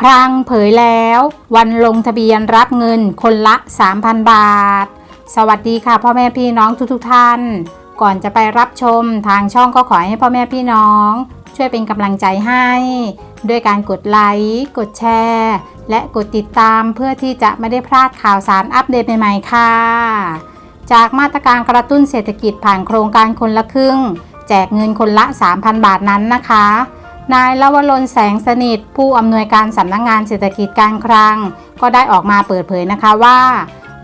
ครั้งเผยแล้ว วันลงทะเบียนรับเงินคนละ 3,000 บาท สวัสดีค่ะ พ่อแม่พี่น้องทุกๆทท่าน ก่อนจะไปรับชมทางช่องก็ขอให้พ่อแม่พี่น้อง ช่วยเป็นกำลังใจให้ ด้วยการกดไลค์กดแชร์ และกดติดตามเพื่อที่จะไม่ได้พลาดข่าวสารอัปเดตใหม่ๆค่ะ จากมาตรการกระตุ้นเศรษฐกิจผ่านโครงการคนละครึ่ง แจกเงินคนละ 3,000 บาทนั้นนะคะ นายลวรนแสงสนิท ผู้อำนวยการสำนักงงานเศรษฐกิจการคลัง ก็ได้ออกมาเปิดเผยนะคะว่า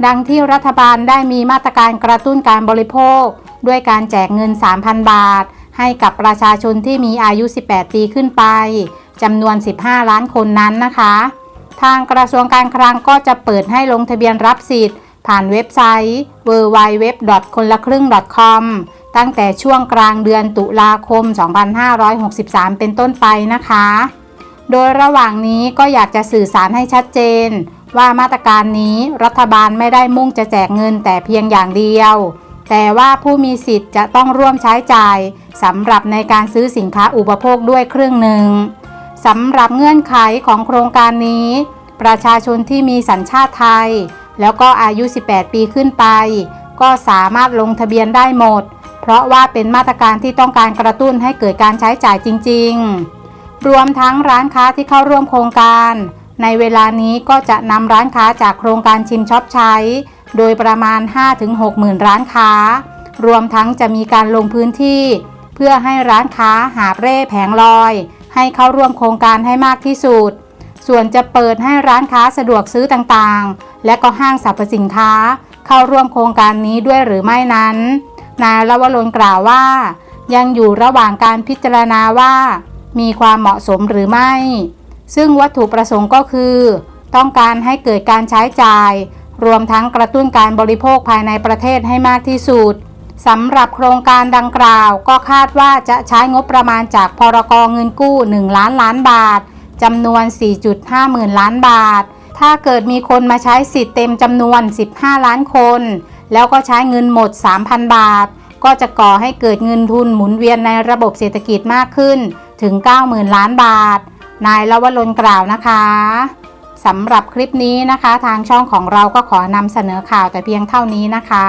ดังที่รัฐบาลได้มีมาตรการกระตุ้นการบริโภค ด้วยการแจกเงิน 3,000 บาท ให้กับประชาชนที่มีอายุ 18 ปีขึ้นไปจำนวน 15 ล้านคนนั้นนะคะ ทางกระทรวงการคลังก็จะเปิดให้ลงทะเบียนรับสิทธิ์ ผ่านเว็บไซต์ www. คนละครึ่ง .com ตั้งแต่ช่วงกลางเดือนตุลาคม 2563 เป็นต้นไปนะคะ โดยระหว่างนี้ก็อยากจะสื่อสารให้ชัดเจน ว่ามาตรการนี้รัฐบาลไม่ได้มุ่งจะแจกเงินแต่เพียงอย่างเดียว แต่ว่าผู้มีสิทธิ์จะต้องร่วมใช้จ่ายสำหรับในการซื้อสินค้าอุปโภคด้วยครึ่งหนึ่งสำหรับเงื่อนไขของโครงการนี้ ประชาชนที่มีสัญชาติไทย แล้วก็อายุ 18 ปีขึ้นไป ก็สามารถลงทะเบียนได้หมด ราะว่าเป็นมาตรการที่ต้องการกระตุ้นให้เกิดการใช้จ่ายจริง ๆ รวมทั้งร้านค้าที่เข้าร่วมโครงการ ในเวลานี้ก็จะนำร้านค้าจากโครงการชิมช็อปใช้ โดยประมาณ 5-6หมื่นร้านค้า รวมทั้งจะมีการลงพื้นที่ เพื่อให้ร้านค้าหาเร่แผงลอย ให้เข้าร่วมโครงการให้มากที่สุด ส่วนจะเปิดให้ร้านค้าสะดวกซื้อต่างๆ และก็ห้างสรรพสินค้า เข้าร่วมโครงการนี้ด้วยหรือไม่นั้น นายลวรนกล่าวว่า ยังอยู่ระหว่างการพิจารณาว่า มีความเหมาะสมหรือไม่ ซึ่งวัตถุประสงค์ก็คือ ต้องการให้เกิดการใช้จ่าย รวมทั้งกระตุ้นการบริโภคภายในประเทศให้มากที่สุดสำหรับโครงการดังกล่าวก็คาดว่าจะใช้งบประมาณจากพรกเงินกู้ 1 ล้านล้านบาทจำนวน 4.5หมื่นล้านบาท ถ้าเกิดมีคนมาใช้สิทธิ์เต็มจำนวน 15 ล้านคน แล้วก็ใช้เงินหมด 3,000 บาท ก็จะก่อให้เกิดเงินทุนหมุนเวียนในระบบเศรษฐกิจมากขึ้นถึง 90,000 ล้านบาท นายลวรนกล่าวนะคะสำหรับคลิปนี้นะคะ ทางช่องของเราก็ขอนำเสนอข่าวแต่เพียงเท่านี้นะคะ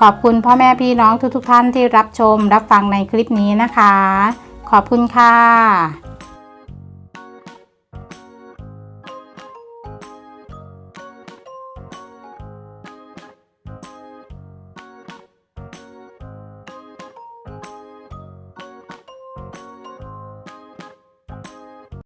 ขอบคุณพ่อแม่พี่น้องทุกๆทท่านที่รับชมรับฟังในคลิปนี้นะคะ ขอบคุณค่ะ